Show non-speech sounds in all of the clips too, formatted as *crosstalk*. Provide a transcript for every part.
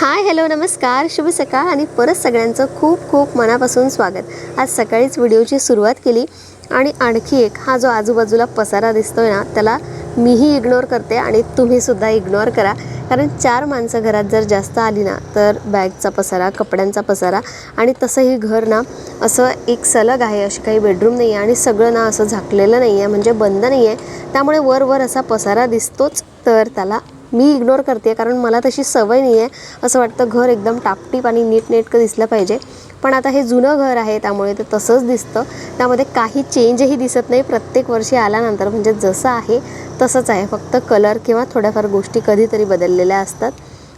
Hi hello नमस्कार. शुभ सकाळ आणि परत सगळ्यांचं खूप खूप मनापासून स्वागत. आज सकाळीच व्हिडिओची सुरुवात केली आणि आणखी एक हा जो आजूबाजूला पसारा दिसतोय ना त्याला मीही इग्नोर करते आणि तुम्हीसुद्धा इग्नोर करा. कारण चार माणसं घरात जर जास्त आली ना तर बॅगचा पसारा कपड्यांचा पसारा आणि तसंही घर ना असं एक सलग आहे अशी काही बेडरूम नाही आहे आणि सगळं ना असं झाकलेलं नाही आहे म्हणजे बंद नाही आहे त्यामुळे वर वर असा पसारा दिसतोच तर त्याला मी इग्नोर करते कारण मला तशी सवय नाही आहे असं वाटतं घर एकदम टापटीप आणि नीटनेटकं दिसलं पाहिजे. पण आता हे जुनं घर आहे त्यामुळे ते तसंच दिसतं. त्यामध्ये काही चेंजही दिसत नाही. प्रत्येक वर्षी आल्यानंतर म्हणजे जसं आहे तसंच आहे. फक्त कलर किंवा थोड्याफार गोष्टी कधीतरी बदललेल्या असतात.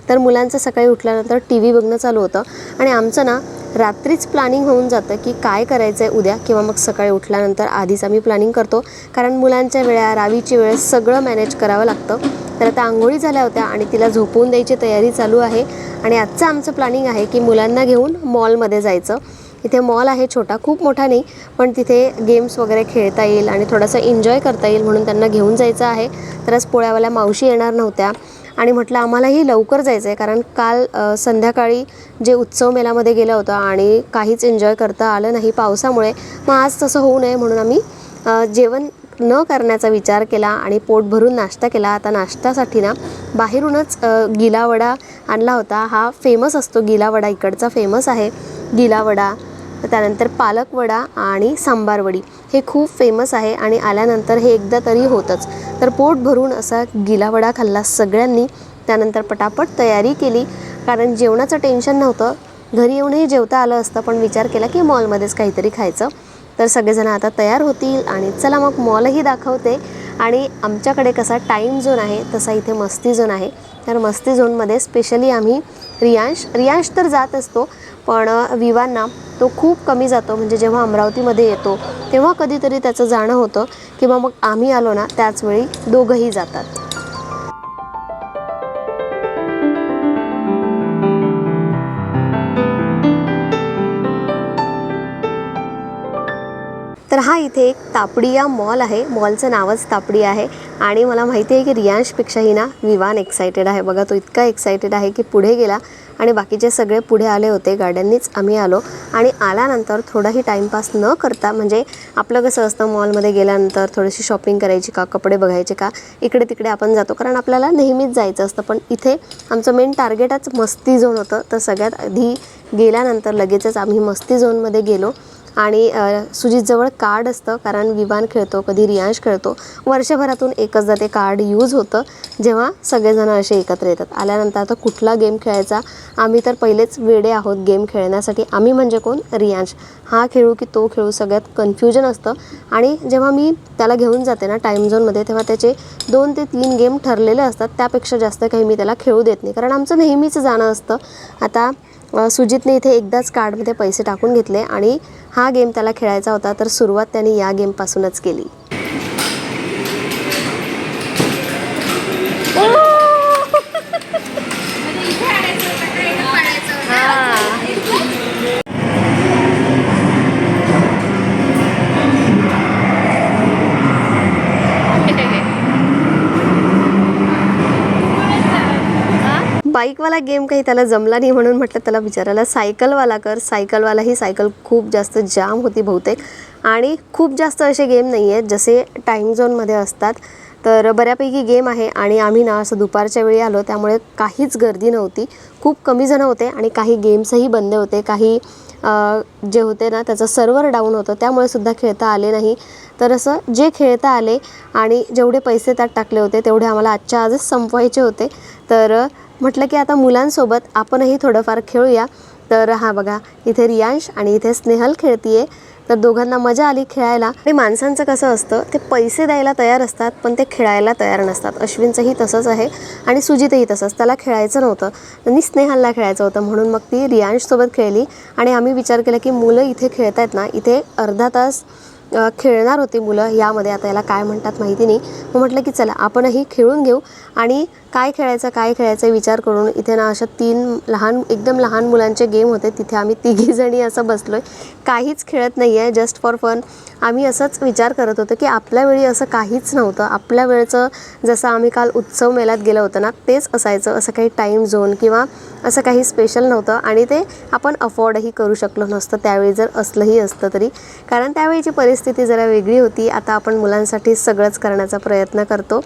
तर मुलांचं सकाळी उठल्यानंतर टी व्ही बघणं चालू होतं. आणि आमचं ना रात्रीच प्लॅनिंग होऊन जातं की काय करायचं आहे उद्या किंवा मग सकाळी उठल्यानंतर आधीच आम्ही प्लॅनिंग करतो. कारण मुलांच्या वेळा रावीची वेळ सगळं मॅनेज करावं लागतं. तर आता आंघोळी झाल्या होत्या आणि तिला झोपवून द्यायची तयारी चालू आहे. आणि आजचं आमचं प्लॅनिंग आहे की मुलांना घेऊन मॉलमध्ये जायचं. इथे मॉल आहे छोटा खूप मोठा नाही पण तिथे गेम्स वगैरे खेळता येईल आणि थोडंसं एन्जॉय करता येईल म्हणून त्यांना घेऊन जायचं आहे. तर आज पोळ्यावाल्या मावशी येणार नव्हत्या. आणि म्हटलं आम्हालाही लवकर जायचं आहे कारण काल संध्याकाळी जे उत्सव मेलामध्ये गेलं होतं आणि काहीच एन्जॉय करता आलं नाही पावसामुळे मग आज तसं होऊ नये म्हणून आम्ही जेवण न करण्याचा विचार केला आणि पोट भरून नाश्ता केला. आता नाश्त्यासाठी ना बाहेरूनच गिलावडा आणला होता. हा फेमस असतो गिलावडा इकडचा फेमस आहे. गिलावडा त्यानंतर पालकवडा आणि सांबार वडी. हे खूप फेमस आहे आणि आल्यानंतर हे एकदा तरी होतंच. तर पोट भरून असा गिलावडा खाल्ला सगळ्यांनी. त्यानंतर पटापट तयारी केली. कारण जेवणाचं टेन्शन नव्हतं. घरी येऊनही जेवता आलं असतं पण विचार केला की मॉलमध्येच काहीतरी खायचं. तर सगळेजण आता तयार होतील आणि चला मग मॉलही दाखवते. आणि आमच्याकडे कसा टाईम झोन आहे तसा इथे मस्ती झोन आहे. तर मस्ती झोनमध्ये स्पेशली आम्ही रियांश रियांश तर जात असतो पण विवांना तो खूप कमी जातो. म्हणजे जेव्हा अमरावतीमध्ये येतो तेव्हा कधीतरी त्याचं जाणं होतं किंवा मग आम्ही आलो ना त्याचवेळी दोघंही जातात. तर हा इथे एक तापडिया मॉल आहे. मॉलचं नावच तापडी आहे. आणि मला माहिती आहे की रियांशपेक्षाही ना विवान एक्सायटेड आहे. बघा तो इतका एक्सायटेड आहे की पुढे गेला आणि बाकीचे सगळे पुढे आले होते. गाड्यांनीच आम्ही आलो. आणि आल्यानंतर थोडाही टाईमपास न करता म्हणजे आपलं कसं असतं मॉलमध्ये गेल्यानंतर थोडीशी शॉपिंग करायची का कपडे बघायचे का इकडे तिकडे आपण जातो. कारण आपल्याला नेहमीच जायचं असतं. पण इथे आमचं मेन टार्गेटच मस्ती झोन होतं. तर सगळ्यात आधी गेल्यानंतर लगेचच आम्ही मस्ती झोनमध्ये गेलो. आणि सुजितजवळ कार्ड असतं कारण विवान खेळतो कधी रियांश खेळतो. वर्षभरातून एकचदा ते कार्ड यूज होतं जेव्हा सगळेजण असे एकत्र येतात. आल्यानंतर आता कुठला गेम खेळायचा? आम्ही तर पहिलेच वेडे आहोत गेम खेळण्यासाठी. आम्ही म्हणजे कोण? रियांश. हा खेळू की तो खेळू सगळ्यात कन्फ्युजन असतं. आणि जेव्हा मी त्याला घेऊन जाते ना टाईम झोनमध्ये तेव्हा त्याचे दोन ते तीन गेम ठरलेले असतात. त्यापेक्षा जास्त काही मी त्याला खेळू देत नाही. कारण आमचं नेहमीच जाणं असतं. आता सुजितने इथे एकदाच कार्डमध्ये पैसे टाकून घेतले आणि हा गेम त्याला खेळायचा होता तर सुरुवात त्याने या गेमपासूनच केली. बाईकवाला गेम काही त्याला जमला नाही म्हणून म्हटलं त्याला विचारायला सायकलवाला कर. सायकलवाला ही सायकल खूप जास्त जाम होती बहुतेक. आणि खूप जास्त असे गेम नाही आहेत जसे टाईम झोनमध्ये असतात. तर बऱ्यापैकी गेम आहे आणि आम्ही ना असं दुपारच्या वेळी आलो त्यामुळे काहीच गर्दी नव्हती. खूप कमी जणं होते आणि काही गेम्सही बंद होते. काही जे होते ना त्याचं सर्व्हर डाऊन होतं त्यामुळे सुद्धा खेळता आले नाही. तर असं जे खेळता आले आणि जेवढे पैसे त्यात टाकले होते तेवढे आम्हाला आजच्या आजच संपवायचे होते. तर म्हटलं की आता मुलांसोबत आपणही थोडंफार खेळूया. तर हा बघा इथे रियांश आणि इथे स्नेहल खेळतीये. तर दोघांना मजा आली खेळायला. आणि माणसांचं कसं असतं ते पैसे द्यायला तयार असतात पण ते खेळायला तयार नसतात. अश्विनचंही तसंच आहे आणि सुजितही तसंच. त्याला खेळायचं नव्हतं. आणि स्नेहलला खेळायचं होतं म्हणून मग ती रियांशसोबत खेळली. आणि आम्ही विचार केला की मुलं इथे खेळत आहेत ना इथे अर्धा तास खेळणार होती मुलं. यामध्ये आता याला काय म्हणतात माहिती नाही. मग म्हटलं की चला आपणही खेळून घेऊ आणि काय खेळायचं काय खेळायचं विचार करून इथे ना अशा तीन लहान एकदम लहान मुलांचे गेम होते. तिथे आम्ही तिघीजणी असं बसलो आहे काहीच खेळत नाही आहे जस्ट फॉर फन आम्ही असंच विचार करत होतो की आपल्या वेळी असं काहीच नव्हतं. आपल्या वेळचं जसं आम्ही काल उत्सव मेळ्यात गेलो होतो ना तेच असायचं. असं काही टाईम झोन किंवा असं काही स्पेशल नव्हतं आणि ते आपण अफोर्डही करू शकलो नसतं. त्यावेळी जर असलंही असतं तरी. कारण त्यावेळीची परिस्थिती जरा वेगळी होती. आता आपण मुलांसाठी सगळंच करण्याचा प्रयत्न करतो.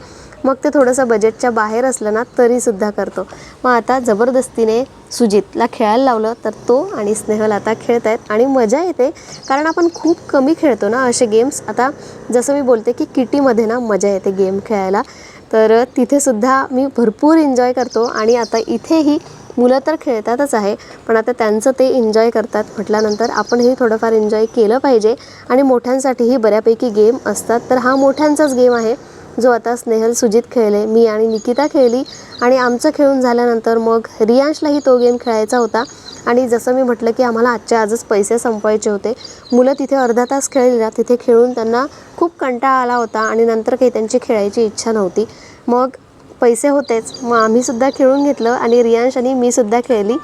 मग ते थोडंसं बजेटच्या बाहेर असलं ना तरीसुद्धा करतो. मग आता जबरदस्तीने सुजितला खेळायला लावलं तर तो आणि स्नेहल आता खेळत आहेत आणि मजा येते. कारण आपण खूप कमी खेळतो ना असे गेम्स आता जसं मी बोलते की किटीमध्ये ना मजा येते गेम खेळायला. तर तिथेसुद्धा मी भरपूर एन्जॉय करतो आणि आता इथेही मुलं तर खेळतातच आहे पण आता त्यांचं ते एन्जॉय करतात म्हटल्यानंतर आपणही थोडंफार एन्जॉय केलं पाहिजे आणि मोठ्यांसाठीही बऱ्यापैकी गेम असतात. तर हा मोठ्यांचाच गेम आहे जो आता स्नेहल सुजित खेळले मी आणि निकिता खेळली आणि आमचं खेळून झाल्यानंतर मग रियांशलाही तो गेम खेळायचा होता. आणि जसं मी म्हटलं की आम्हाला आजच्या आजच पैसे संपवायचे होते. मुलं तिथे अर्धा तास खेळली ना तिथे खेळून त्यांना खूप कंटाळा आला होता आणि नंतर काही त्यांची खेळायची इच्छा नव्हती. मग पैसे होतेच. मग आम्हीसुद्धा खेळून घेतलं आणि रियांश आणि मी सुद्धा खेळली.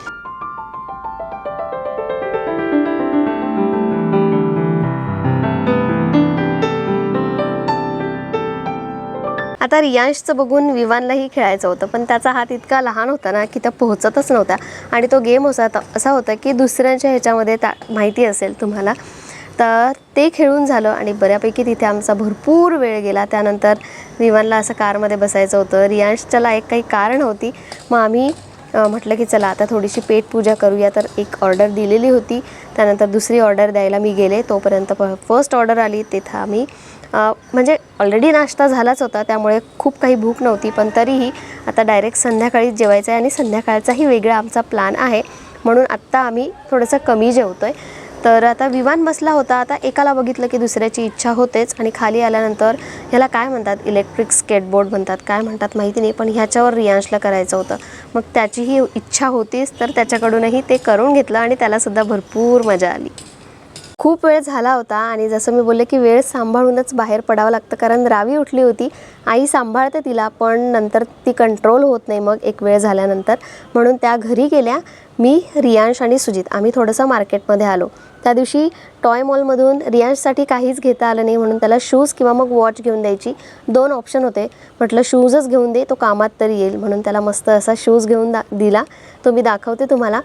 आता रियांशचं बघून विवानलाही खेळायचं होतं पण त्याचा हात इतका लहान होता ना की त्या पोहोचतच नव्हता आणि तो गेम असा असा होता की दुसऱ्यांच्या ह्याच्यामध्ये त्या माहिती असेल तुम्हाला. तर ते खेळून झालं आणि बऱ्यापैकी तिथे आमचा भरपूर वेळ गेला. त्यानंतर विमानला असं कारमध्ये बसायचं होतं. रियांशच्याला एक काही कारण होती. मग आम्ही म्हटलं की चला आता थोडीशी पेटपूजा करूया. तर एक ऑर्डर दिलेली होती. त्यानंतर दुसरी ऑर्डर द्यायला मी गेले. तोपर्यंत प फर्स्ट ऑर्डर आली. तिथं आम्ही म्हणजे ऑलरेडी नाश्ता झालाच होता. त्यामुळे खूप काही भूक नव्हती. पण तरीही आता डायरेक्ट संध्याकाळीच जेवायचं आहे आणि संध्याकाळचाही वेगळा आमचा प्लॅन आहे. म्हणून आत्ता आम्ही थोडंसं कमी जेवतो आहे तर आता विमान बसला होता. आता एकाला बघितलं की दुसऱ्याची इच्छा होतेच आणि खाली आल्यानंतर ह्याला काय म्हणतात? इलेक्ट्रिक स्केटबोर्ड म्हणतात. काय म्हणतात माहिती नाही पण ह्याच्यावर रियांशला करायचं होतं. मग त्याचीही इच्छा होतीच तर त्याच्याकडूनही ते करून घेतलं आणि त्यालासुद्धा भरपूर मजा आली. खूप वेळ झाला होता आणि जसं मी बोलले की वेळ सांभाळूनच बाहेर पडावं लागतं कारण रावी उठली होती. आई सांभाळते तिला पण नंतर ती कंट्रोल होत नाही मग एक वेळ झाल्यानंतर. म्हणून त्या घरी गेल्या. मी रियांश आणि सुजित आम्ही थोडंसं मार्केटमध्ये आलो. त्या दिवशी टॉय मॉलमधून रियाजसाठी काहीच घेता आलं नाही म्हणून त्याला शूज किंवा मग वॉच घेऊन द्यायची दोन ऑप्शन होते. म्हटलं शूजच घेऊन दे तो कामात तरी येईल. म्हणून त्याला मस्त असा शूज घेऊन दा दिला. तो मी दाखवते तुम्हाला.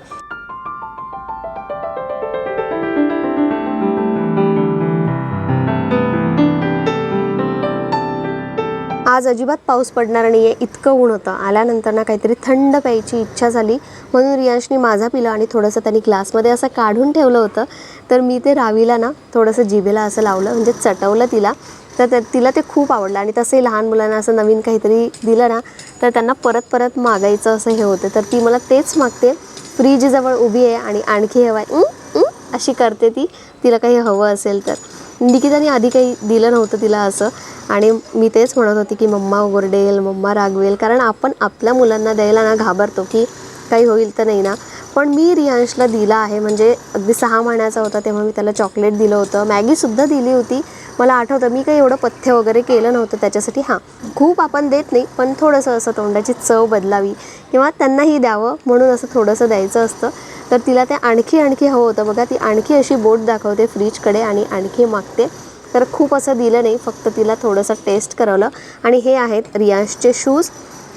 आज अजिबात पाऊस पडणार नाही आहे इतकं ऊन होतं. आल्यानंतर ना काहीतरी थंड प्यायची इच्छा झाली. म्हणून रियांशनी माझा पिला आणि थोडंसं त्यांनी ग्लासमध्ये असं काढून ठेवलं होतं. तर मी ते रावीला ना थोडंसं जिभेला असं लावलं म्हणजे चटवलं तिला. तर तिला ते खूप आवडलं. आणि तसंही लहान मुलांना असं नवीन काहीतरी दिलं ना तर त्यांना परत परत मागायचं असं हे होतं. तर ती मला तेच मागते. फ्रीजजवळ उभी आहे आणि आणखी हवं आहे. अशी करते ती. तिला काही हवं असेल तर. निकिताने आधी काही दिलं नव्हतं तिला असं. आणि मी तेच म्हणत होती की मम्मा ओरडेल मम्मा रागवेल. कारण आपण आपल्या मुलांना द्यायला ना घाबरतो की काही होईल तर नाही ना. पण मी रियांशला दिला आहे. म्हणजे अगदी सहा महिन्याचा होता तेव्हा मी त्याला चॉकलेट दिलं होतं. मॅगीसुद्धा दिली होती. मला आठवतं मी काही एवढं पथ्य वगैरे केलं नव्हतं त्याच्यासाठी. हां खूप आपण देत नाही पण थोडंसं असं तोंडाची चव बदलावी किंवा त्यांनाही द्यावं म्हणून असं थोडंसं द्यायचं असतं. तर तिला ते आणखी आणखी हवं होतं. बघा ती आणखी अशी बोट दाखवते फ्रीजकडे आणि आणखी मागते. तर खूप असं दिलं नाही फक्त तिला थोडंसं टेस्ट करवलं. आणि हे आहेत रियांशचे शूज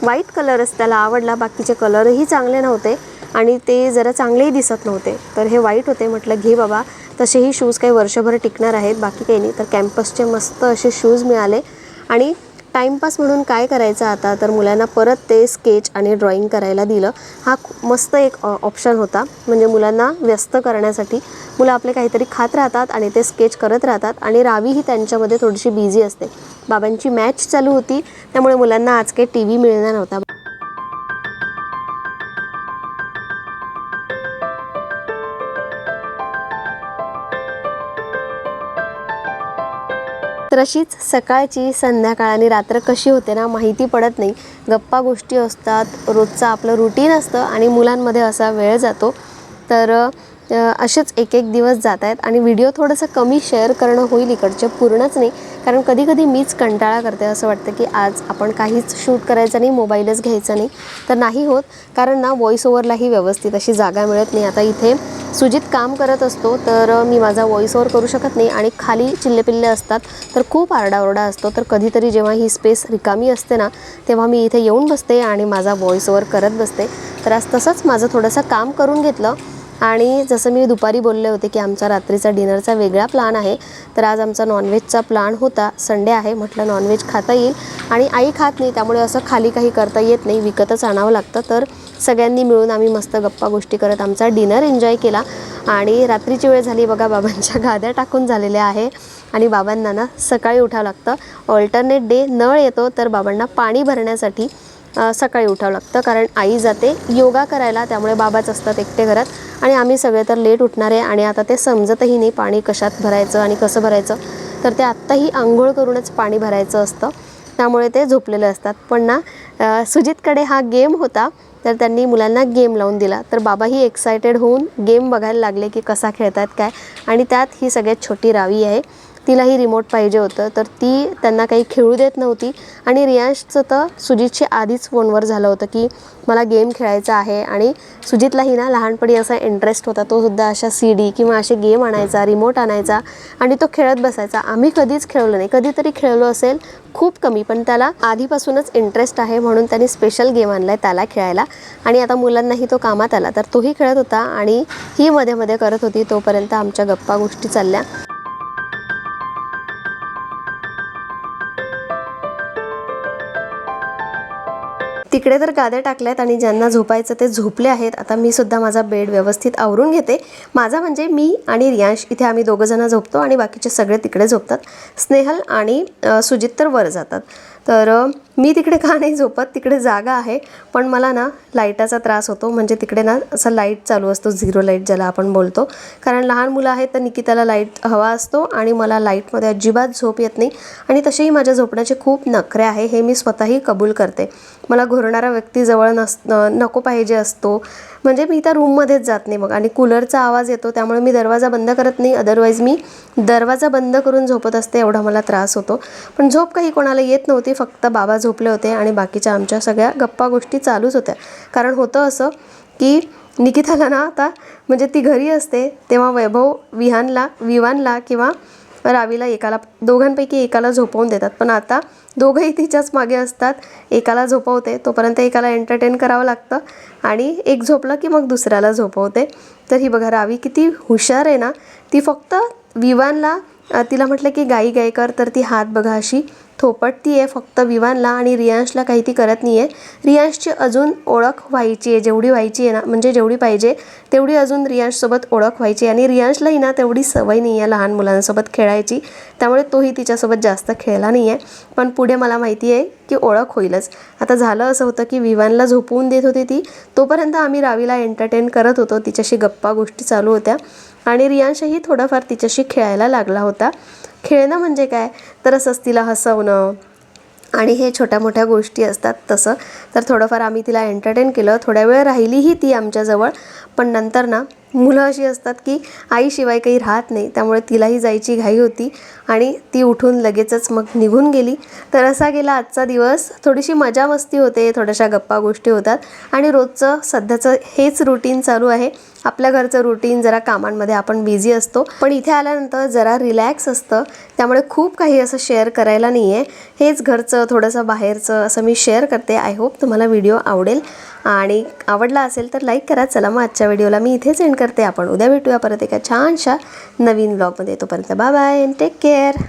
व्हाईट कलरच त्याला आवडला बाकीचे कलरही चांगले नव्हते. आणि ते जरा चांगलेही दिसत नव्हते. तर हे वाईट होते. म्हटलं घे बाबा. तसेही शूज काही वर्षभर टिकणार आहेत. बाकी काही नाही. तर कॅम्पसचे मस्त असे शूज मिळाले. आणि टाईमपास म्हणून काय करायचं आता? तर मुलांना परत ते स्केच आणि ड्रॉइंग करायला दिलं. हा मस्त एक ऑप्शन होता. म्हणजे मुलांना व्यस्त करण्यासाठी. मुलं आपले काहीतरी खात राहतात आणि ते स्केच करत राहतात. आणि रावी ही त्यांच्यामध्ये थोडीशी बिझी असते. बाबांची मॅच चालू होती. त्यामुळे मुलांना आज काही टी व्ही मिळणार नव्हता. तर अशीच सकाळची संध्याकाळ आणि रात्र कशी होते ना माहिती पडत नाही. गप्पा गोष्टी असतात रोजचं आपलं रुटीन असतं आणि मुलांमध्ये असा वेळ जातो. तर असेच एक एक दिवस जात आहेत आणि व्हिडिओ थोडंसं कमी शेअर करणं होईल इकडचे पूर्णच नाही. कारण कधी कधी मीच कंटाळा करते असं वाटतं की आज आपण काहीच शूट करायचं नाही मोबाईलच घ्यायचा नाही. तर नाही होत. कारण ना व्हॉईस ओव्हरलाही व्यवस्थित अशी जागा मिळत नाही. आता इथे सुजित काम करत असतो तर मी माझा व्हॉईस ओव्हर करू शकत नाही आणि खाली चिल्लेपिल्ले असतात तर खूप आरडाओरडा असतो. तर कधीतरी जेव्हा ही स्पेस रिकामी असते ना तेव्हा मी इथे येऊन बसते आणि माझा व्हॉईस ओव्हर करत बसते. तर आज तसंच माझं थोडंसं काम करून घेतलं. आणि जसं मी दुपारी बोलले होते की आमचा रात्रीचा डिनरचा वेगळा प्लान आहे तर आज आमचा नॉनव्हेजचा प्लान होता. संडे आहे म्हटलं नॉनव्हेज खाता येईल. आणि आई खात नाही त्यामुळे असं खाली काही करता येत नाही विकतच आणावं लागतं. तर सगळ्यांनी मिळून आम्ही मस्त गप्पा गोष्टी करत आमचा डिनर एन्जॉय केला. आणि रात्रीची वेळ झाली बघा बाबांच्या *laughs* गाद्या टाकून झालेल्या आहे. आणि बाबांना ना सकाळी उठावं लागतं. ऑल्टरनेट डे नळ येतो तर बाबांना पाणी भरण्यासाठी सकाळी उठावं लागतं. कारण आई जाते योगा करायला त्यामुळे बाबाच असतात एकटे घरात. आणि आम्ही सगळे तर लेट उठणार आहे आणि आता ते समजतही नाही पाणी कशात भरायचं आणि कसं भरायचं. तर ते आत्ताही आंघोळ करूनच पाणी भरायचं असतं. त्यामुळे ते झोपलेले असतात. पण ना सुजितकडे हा गेम होता. तर त्यांनी मुलांना गेम लावून दिला. तर बाबाही एक्सायटेड होऊन गेम बघायला लागले की कसा खेळतात काय. आणि त्यात ही सगळ्यात छोटी रावी आहे. तिलाही रिमोट पाहिजे होतं. तर ती त्यांना काही खेळू देत नव्हती. आणि रियांशचं तर सुजितशी आधीच फोनवर झालं होतं की मला गेम खेळायचा आहे. आणि सुजितलाही ना लहानपणी असा इंटरेस्ट होता. तो सुद्धा अशा सी डी किंवा असे गेम आणायचा रिमोट आणायचा आणि तो खेळत बसायचा. आम्ही कधीच खेळलो नाही. कधीतरी खेळलो असेल खूप कमी. पण त्याला आधीपासूनच इंटरेस्ट आहे म्हणून त्यांनी स्पेशल गेम आणला आहे त्याला खेळायला. आणि आता मुलांनाही तो कामात आला. तर तोही खेळत होता आणि ही मध्ये मध्ये करत होती. तोपर्यंत आमच्या गप्पा गोष्टी चालल्या. तिकडे तर गाद्या टाकल्यात आणि ज्यांना झोपायचं ते झोपले आहेत. आता मी सुद्धा माझा बेड व्यवस्थित आवरून घेते. माझा म्हणजे मी आणि रियांश इथे आम्ही दोघं जण झोपतो आणि बाकीचे सगळे तिकडे झोपतात. स्नेहल आणि सुजित तर वर जातात. तर मी तिकडे का नाही झोपत? तिकडे जागा आहे. पण मला ना लाईटाचा त्रास होतो. म्हणजे तिकडे ना असा लाइट चालू असतो. झिरो लाइट ज्याला आपण बोलतो. कारण लहान मुलं आहेत तर निकिताला लाइट हवा असतो आणि मला लाईटमध्ये अजिबात झोप येत नाही. आणि तसेही माझ्या झोपण्याचे खूप नखरे आहे. हे मी स्वतःही कबूल करते. मला घोरणारा व्यक्ती जवळ नस नको पाहिजे असतो. म्हणजे मी त्या रूममध्येच जात नाही मग. आणि कूलरचा आवाज येतो. त्यामुळे मी दरवाजा बंद करत नाही. अदरवाईज मी दरवाजा बंद करून झोपत असते एवढा मला त्रास होतो. पण झोप काही कोणाला येत नव्हती. फक्त बाबा झोपले होते आणि बाकीच्या आमच्या सगळ्या गप्पा गोष्टी चालूच होत्या. कारण होतं असं की निकिताला ना आता म्हणजे ती घरी असते तेव्हा वैभव विहानला विवानला किंवा रावीला एकाला दोघांपैकी एकाला झोपवून देतात. पण आता दोघंही तिच्याच मागे असतात. एकाला झोपवते तोपर्यंत एकाला एंटरटेन करावं लागतं आणि एक झोपलं की मग दुसऱ्याला झोपवते. तर ही बघा रावी किती हुशार आहे ना ती फक्त विवानला तिला म्हटलं की गाई गाय कर. तर ती हात बघा अशी थोपटती आहे फक्त विवानला आणि रियांशला काही ती करत नाही आहे रियांशची अजून ओळख व्हायची आहे जेवढी व्हायची आहे ना म्हणजे जेवढी पाहिजे तेवढी अजून रियांशसोबत ओळख व्हायची आहे आणि रियांशलाही ना तेवढी सवय नाही आहे लहान मुलांसोबत खेळायची त्यामुळे तोही तिच्यासोबत जास्त खेळला नाही आहे पण पुढे मला माहिती आहे की ओळख होईलच. आता झालं असं होतं की विवानला झोपवून देत होती ती तोपर्यंत आम्ही रावीला एंटरटेन करत होतो तिच्याशी गप्पा गोष्टी चालू होत्या. आणि रियांशही थोडाफार तिच्याशी खेळायला लागला होता. खेळणं म्हणजे काय? तर असंच तिला हसवणं आणि हे छोट्या मोठ्या गोष्टी असतात तसं. तर थोडंफार आम्ही तिला एंटरटेन केलं. थोड्या वेळ राहिलीही ती आमच्याजवळ. पण नंतर ना मुलं अशी असतात की आईशिवाय काही राहत नाही त्यामुळे तिलाही जायची घाई होती आणि ती उठून लगेचच मग निघून गेली. तर असा गेला आजचा दिवस. थोडीशी मजा मस्ती होते थोड्याशा गप्पा गोष्टी होतात आणि रोजचं सध्याचं हेच रुटीन चालू आहे. आपल्या घरचं रुटीन जरा कामांमध्ये आपण बिझी असतो. पण इथे आल्यानंतर जरा रिलॅक्स असतं. त्यामुळे खूप काही असं शेअर करायला नाही आहे हेच घरचं थोडंसं बाहेरचं असं मी शेअर करते. आय होप तुम्हाला व्हिडिओ आवडेल. आणि आवडला असेल तर लाईक करा. चला मग आजच्या व्हिडिओला मी इथेच एंड करते. आपण उद्या भेटूया परत एका छानशा नवीन ब्लॉगमध्ये तोपर्यंत बाय बाय टेक केअर